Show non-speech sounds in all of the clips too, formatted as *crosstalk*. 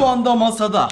Şu anda masada.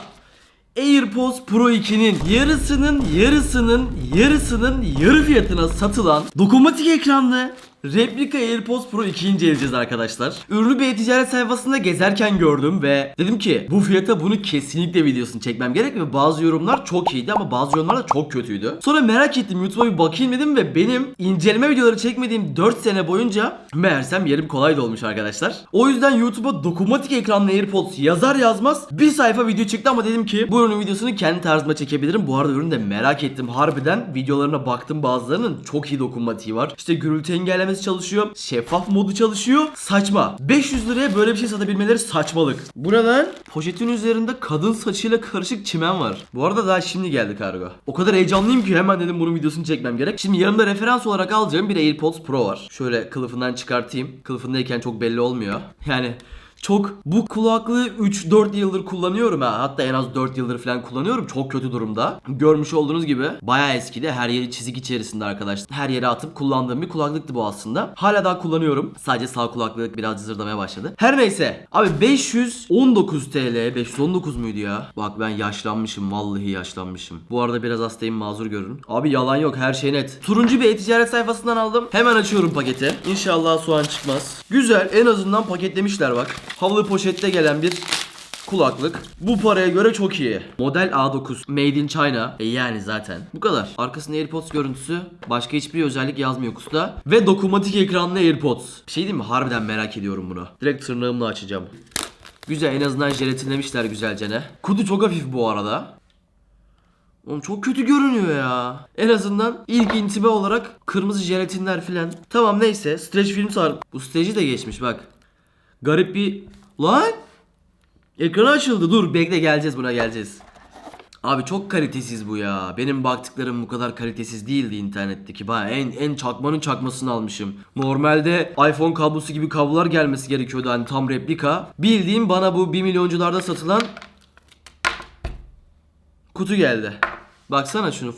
AirPods Pro 2'nin yarısının yarısının yarısının yarı fiyatına satılan dokunmatik ekranlı replika AirPods Pro 2'yi inceleyeceğiz arkadaşlar. Ürünü bir e-ticaret sayfasında gezerken gördüm ve dedim ki bu fiyata bunu kesinlikle videosunu çekmem gerek ve bazı yorumlar çok iyiydi ama bazı yorumlar da çok kötüydü. Sonra merak ettim YouTube'a bir bakayım dedim ve benim inceleme videoları çekmediğim 4 sene boyunca meğersem yerim kolay dolmuş arkadaşlar. O yüzden YouTube'a dokunmatik ekranlı AirPods yazar yazmaz bir sayfa video çıktı ama dedim ki bu ürünün videosunu kendi tarzıma çekebilirim. Bu arada ürünü de merak ettim. Harbiden videolarına baktım bazılarının çok iyi dokunmatiği var. İşte gürültü engellemesi çalışıyor. Şeffaf modu çalışıyor. Saçma. 500 liraya böyle bir şey satabilmeleri saçmalık. Bu ne lan? Poşetin üzerinde kadın saçıyla karışık çimen var. Bu arada daha şimdi geldi kargo. O kadar heyecanlıyım ki hemen dedim bunun videosunu çekmem gerek. Şimdi yanımda referans olarak alacağım bir AirPods Pro var. Şöyle kılıfından çıkartayım. Kılıfındayken çok belli olmuyor. Yani çok bu kulaklığı 3-4 yıldır kullanıyorum ha. Hatta en az 4 yıldır falan kullanıyorum. Çok kötü durumda. Görmüş olduğunuz gibi bayağı eskidi. Her yeri çizik içerisinde arkadaşlar. Her yere atıp kullandığım bir kulaklıktı bu aslında. Hala daha kullanıyorum. Sadece sağ kulaklık biraz zırdamaya başladı. Her neyse. Abi 519 TL. 519 muydu ya? Bak ben yaşlanmışım. Vallahi yaşlanmışım. Bu arada biraz hastayım mazur görün. Abi yalan yok. Her şey net. Turuncu bir e-ticaret sayfasından aldım. Hemen açıyorum paketi. İnşallah soğan çıkmaz. Güzel. En azından paketlemişler bak. Havlu poşette gelen bir kulaklık. Bu paraya göre çok iyi. Model A9. Made in China. E yani zaten. Bu kadar. Arkasında AirPods görüntüsü. Başka hiçbir özellik yazmıyor kutuda. Ve dokunmatik ekranlı AirPods. Bir şey diyeyim mi? Harbiden merak ediyorum bunu. Direkt tırnağımla açacağım. Güzel en azından jelatinlemişler güzelce ne. Kutu çok hafif bu arada. Oğlum çok kötü görünüyor ya. En azından ilk intibe olarak kırmızı jelatinler filan. Tamam neyse. Stretch film sar. Bu stretch'i de geçmiş bak. Garip bir... Lan! Ekranı açıldı. Dur bekle geleceğiz buna geleceğiz. Abi çok kalitesiz bu ya. Benim baktıklarım bu kadar kalitesiz değildi internetteki. Baya en en çakmanın çakmasını almışım. Normalde iPhone kablosu gibi kablolar gelmesi gerekiyordu hani tam replika. Bildiğim bana bu 1 milyoncularda satılan kutu geldi. Baksana şunu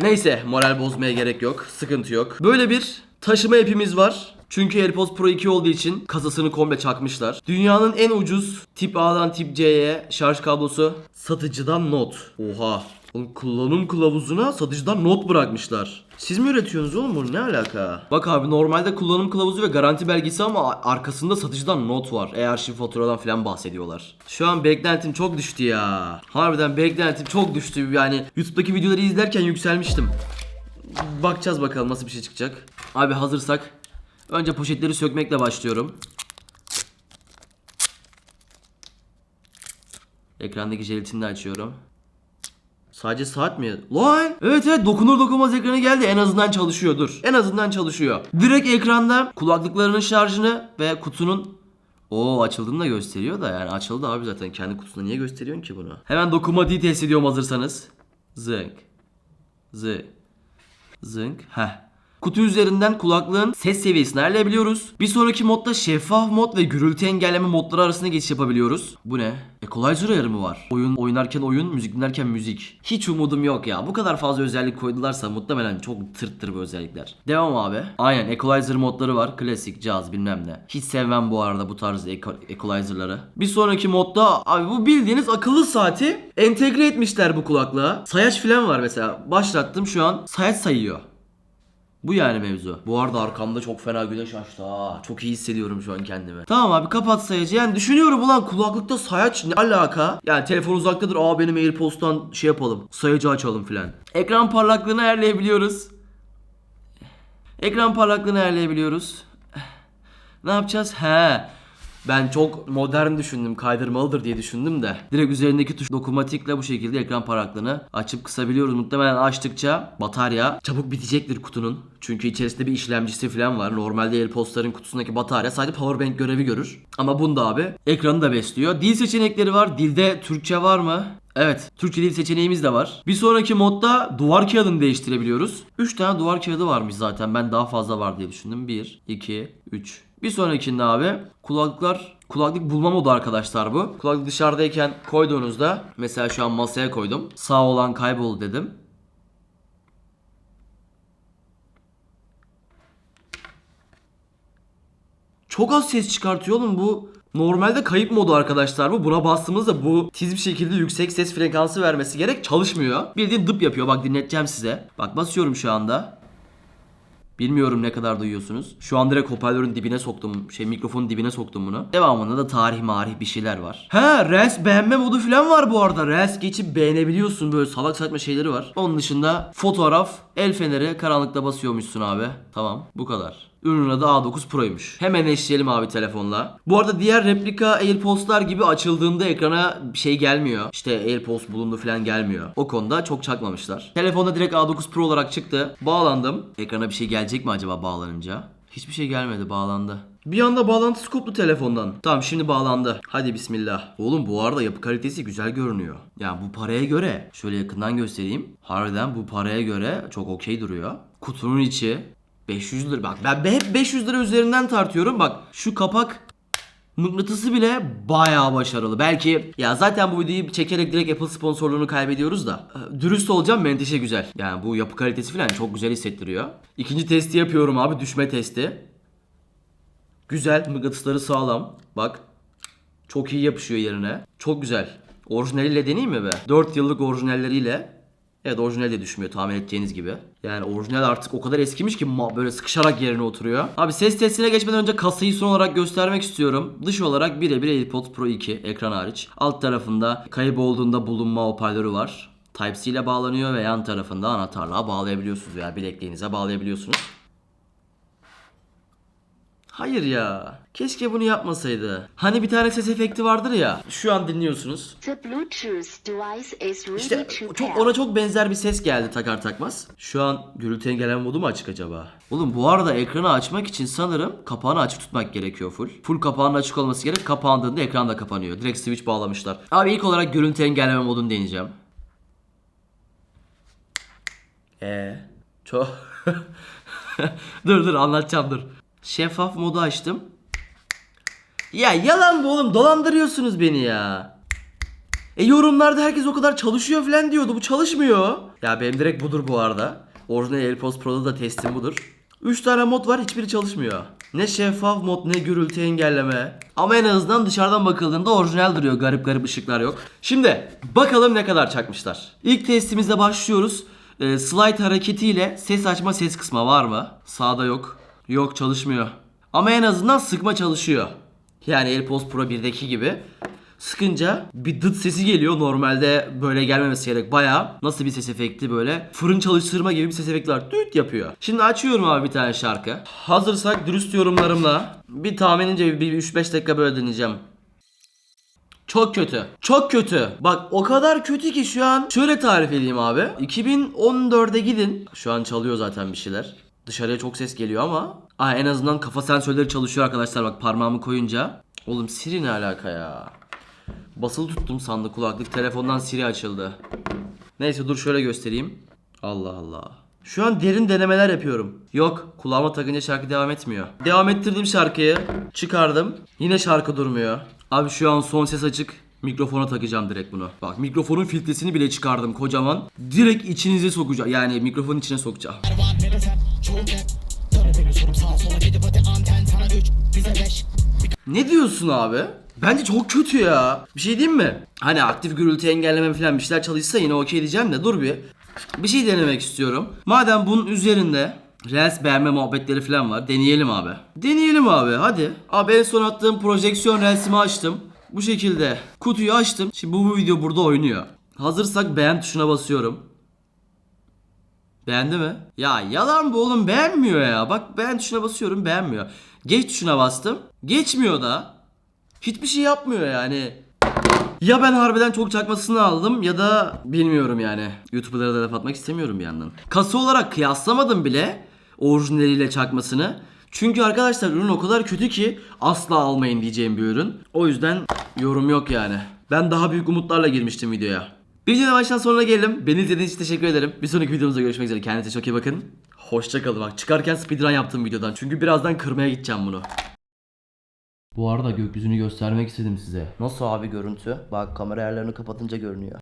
Neyse moral bozmaya gerek yok. Sıkıntı yok. Böyle bir taşıma epimiz var. Çünkü AirPods Pro 2 olduğu için kasasını komple çakmışlar. Dünyanın en ucuz tip A'dan tip C'ye şarj kablosu satıcıdan not. Oha. Oğlum kullanım kılavuzuna satıcıdan not bırakmışlar. Siz mi üretiyorsunuz oğlum bunu ne alaka? Bak abi normalde kullanım kılavuzu ve garanti belgesi ama arkasında satıcıdan not var. E-arşiv faturadan falan bahsediyorlar. Şu an beklentim çok düştü ya. Harbiden beklentim çok düştü. Yani YouTube'daki videoları izlerken yükselmiştim. Bakacağız bakalım nasıl bir şey çıkacak. Abi hazırsak önce poşetleri sökmekle başlıyorum. Ekrandaki jelatini de açıyorum. Sadece saat mi? Lan! Evet evet dokunur dokunmaz ekranı geldi. En azından çalışıyor dur. En azından çalışıyor. Direkt ekranda kulaklıklarının şarjını ve kutunun o açıldığını da gösteriyor da yani açıldı abi zaten kendi kutusunda niye gösteriyorsun ki bunu? Hemen dokunmatiği test ediyorum hazırsanız. Zınk. Zınk. Zınk. Heh. Kutu üzerinden kulaklığın ses seviyesini ayarlayabiliyoruz. Bir sonraki modda şeffaf mod ve gürültü engelleme modları arasında geçiş yapabiliyoruz. Bu ne? Equalizer ayarı mı var? Oyun oynarken oyun, müzik dinlerken müzik. Hiç umudum yok ya. Bu kadar fazla özellik koydularsa muhtemelen çok tırttır bu özellikler. Devam abi. Aynen equalizer modları var. Klasik, caz bilmem ne. Hiç sevmem bu arada bu tarz equalizer'ları. Bir sonraki modda abi bu bildiğiniz akıllı saati entegre etmişler bu kulaklığa. Sayaç falan var mesela. Başlattım şu an sayaç sayıyor. Bu yani mevzu. Bu arada arkamda çok fena güneş açtı ha. Çok iyi hissediyorum şu an kendimi. Tamam abi kapat sayacı. Yani düşünüyorum ulan kulaklıkta sayaç ne alaka? Yani telefon uzaktadır. Aa benim AirPods'tan şey yapalım. Sayacı açalım filan. Ekran parlaklığını ayarlayabiliyoruz. Ekran parlaklığını ayarlayabiliyoruz. Ne yapacağız? He. Ben çok modern düşündüm, kaydırmalıdır diye düşündüm de. Direkt üzerindeki tuş dokunmatikle bu şekilde ekran parlaklığını açıp kısabiliyoruz. Muhtemelen açtıkça batarya çabuk bitecektir kutunun. Çünkü içerisinde bir işlemcisi falan var. Normalde AirPods'ların kutusundaki batarya sadece powerbank görevi görür. Ama bunda abi ekranı da besliyor. Dil seçenekleri var. Dilde Türkçe var mı? Evet, Türkçe dil seçeneğimiz de var. Bir sonraki modda duvar kağıdını değiştirebiliyoruz. 3 tane duvar kağıdı varmış zaten. Ben daha fazla var diye düşündüm. 1, 2, 3. Bir sonrakinde abi kulaklıklar kulaklık bulma modu arkadaşlar bu. Kulaklık dışarıdayken koyduğunuzda mesela şu an masaya koydum. Sağ olan kaybol dedim. Çok az ses çıkartıyor oğlum bu. Normalde kayıp modu arkadaşlar bu. Buna bastığımızda bu tiz bir şekilde yüksek ses frekansı vermesi gerek çalışmıyor. Bildiğin dıp yapıyor. Bak dinleteceğim size. Bak basıyorum şu anda. Bilmiyorum ne kadar duyuyorsunuz. Şu an direkt hoparlörün dibine soktum. Şey mikrofonun dibine soktum bunu. Devamında da tarih marih bir şeyler var. Ha Reels beğenme modu falan var bu arada. Reels geçip beğenebiliyorsun. Böyle salak saçma şeyleri var. Onun dışında fotoğraf, el feneri karanlıkta basıyormuşsun abi. Tamam bu kadar. Ürünün adı A9 Pro'ymuş. Hemen eşleyelim abi telefonla. Bu arada diğer replika AirPods'lar gibi açıldığında ekrana bir şey gelmiyor. İşte AirPods bulundu falan gelmiyor. O konuda çok çakmamışlar. Telefonda direkt A9 Pro olarak çıktı. Bağlandım. Ekrana bir şey gelecek mi acaba bağlanınca? Hiçbir şey gelmedi bağlandı. Bir anda bağlantısı koptu telefondan. Tamam şimdi bağlandı. Hadi bismillah. Oğlum bu arada yapı kalitesi güzel görünüyor. Yani bu paraya göre şöyle yakından göstereyim. Harbiden bu paraya göre çok okey duruyor. Kutunun içi 500 lira. Bak ben hep 500 lira üzerinden tartıyorum. Bak şu kapak mıknatısı bile bayağı başarılı. Belki ya zaten bu videoyu çekerek direkt Apple sponsorluğunu kaybediyoruz da. Ee, Dürüst olacağım menteşe güzel. Yani bu yapı kalitesi falan çok güzel hissettiriyor. İkinci testi yapıyorum abi düşme testi. Güzel mıknatısları sağlam. Bak çok iyi yapışıyor yerine. Çok güzel. Orijinaliyle deneyeyim mi be? 4 yıllık orijinalleriyle Evet orijinal de düşmüyor tahmin edeceğiniz gibi. Yani orijinal artık o kadar eskimiş ki böyle sıkışarak yerine oturuyor. Abi ses testine geçmeden önce kasayı son olarak göstermek istiyorum. Dış olarak birebir AirPods Pro 2 ekran hariç. Alt tarafında kaybolduğunda bulunma hoparlörü var. Type-C ile bağlanıyor ve yan tarafında anahtarlığa bağlayabiliyorsunuz veya bilekliğinize bağlayabiliyorsunuz. Hayır ya. Keşke bunu yapmasaydı. Hani bir tane ses efekti vardır ya. Şu an dinliyorsunuz. The Bluetooth device is ready İşte to çok ona çok benzer bir ses geldi takar takmaz. Şu an gürültü engelleme modu mu açık acaba? Oğlum bu arada ekranı açmak için sanırım kapağını açık tutmak gerekiyor full. Full kapağının açık olması gerek. Kapandığında ekran da kapanıyor. Direkt switch bağlamışlar. Abi ilk olarak gürültü engelleme modunu deneyeceğim. Ee, çok *laughs* dur dur anlatacağım dur. Şeffaf modu açtım. Ya yalan bu oğlum dolandırıyorsunuz beni ya. E yorumlarda herkes o kadar çalışıyor falan diyordu. Bu çalışmıyor. Ya benim direkt budur bu arada. Orijinal AirPods Pro'da da testim budur. 3 tane mod var hiçbiri çalışmıyor. Ne şeffaf mod ne gürültü engelleme. Ama en azından dışarıdan bakıldığında orijinal duruyor. Garip garip ışıklar yok. Şimdi bakalım ne kadar çakmışlar. İlk testimizle başlıyoruz. Ee, slide hareketiyle ses açma ses kısma var mı? Sağda yok. Yok çalışmıyor. Ama en azından sıkma çalışıyor. Yani AirPods Pro 1'deki gibi. Sıkınca bir dıt sesi geliyor. Normalde böyle gelmemesi gerek. Baya nasıl bir ses efekti böyle fırın çalıştırma gibi bir ses efekti var. Düt yapıyor. Şimdi açıyorum abi bir tane şarkı. Hazırsak dürüst yorumlarımla bir tahminince bir 3-5 dakika böyle dinleyeceğim. Çok kötü. Çok kötü. Bak o kadar kötü ki şu an şöyle tarif edeyim abi. 2014'e gidin. Şu an çalıyor zaten bir şeyler. Dışarıya çok ses geliyor ama Aa, en azından kafa sensörleri çalışıyor arkadaşlar bak parmağımı koyunca. Oğlum Siri ne alaka ya? Basılı tuttum sandı kulaklık telefondan Siri açıldı. Neyse dur şöyle göstereyim. Allah Allah. Şu an derin denemeler yapıyorum. Yok kulağıma takınca şarkı devam etmiyor. Devam ettirdim şarkıyı. Çıkardım. Yine şarkı durmuyor. Abi şu an son ses açık. Mikrofona takacağım direkt bunu. Bak mikrofonun filtresini bile çıkardım kocaman. Direkt içinize sokacağım. Yani mikrofonun içine sokacağım. Ne diyorsun abi? Bence çok kötü ya. Bir şey diyeyim mi? Hani aktif gürültü engelleme falan bir şeyler çalışsa yine okey diyeceğim de dur bir. Bir şey denemek istiyorum. Madem bunun üzerinde Reels beğenme muhabbetleri falan var. Deneyelim abi. Deneyelim abi hadi. Abi en son attığım projeksiyon Reels'imi açtım. Bu şekilde kutuyu açtım. Şimdi bu, bu video burada oynuyor. Hazırsak beğen tuşuna basıyorum. Beğendi mi? Ya yalan bu oğlum beğenmiyor ya. Bak beğen tuşuna basıyorum beğenmiyor. Geç tuşuna bastım. Geçmiyor da. Hiçbir şey yapmıyor yani. Ya ben harbiden çok çakmasını aldım ya da bilmiyorum yani. YouTuber'lara da laf atmak istemiyorum bir yandan. Kasa olarak kıyaslamadım bile orijinaliyle çakmasını. Çünkü arkadaşlar ürün o kadar kötü ki asla almayın diyeceğim bir ürün. O yüzden yorum yok yani. Ben daha büyük umutlarla girmiştim videoya. Videonun baştan sonuna gelelim. Beni izlediğiniz için teşekkür ederim. Bir sonraki videomuzda görüşmek üzere. Kendinize çok iyi bakın. Hoşçakalın. Bak çıkarken speedrun yaptım videodan. Çünkü birazdan kırmaya gideceğim bunu. Bu arada gökyüzünü göstermek istedim size. Nasıl abi görüntü? Bak kamera ayarlarını kapatınca görünüyor.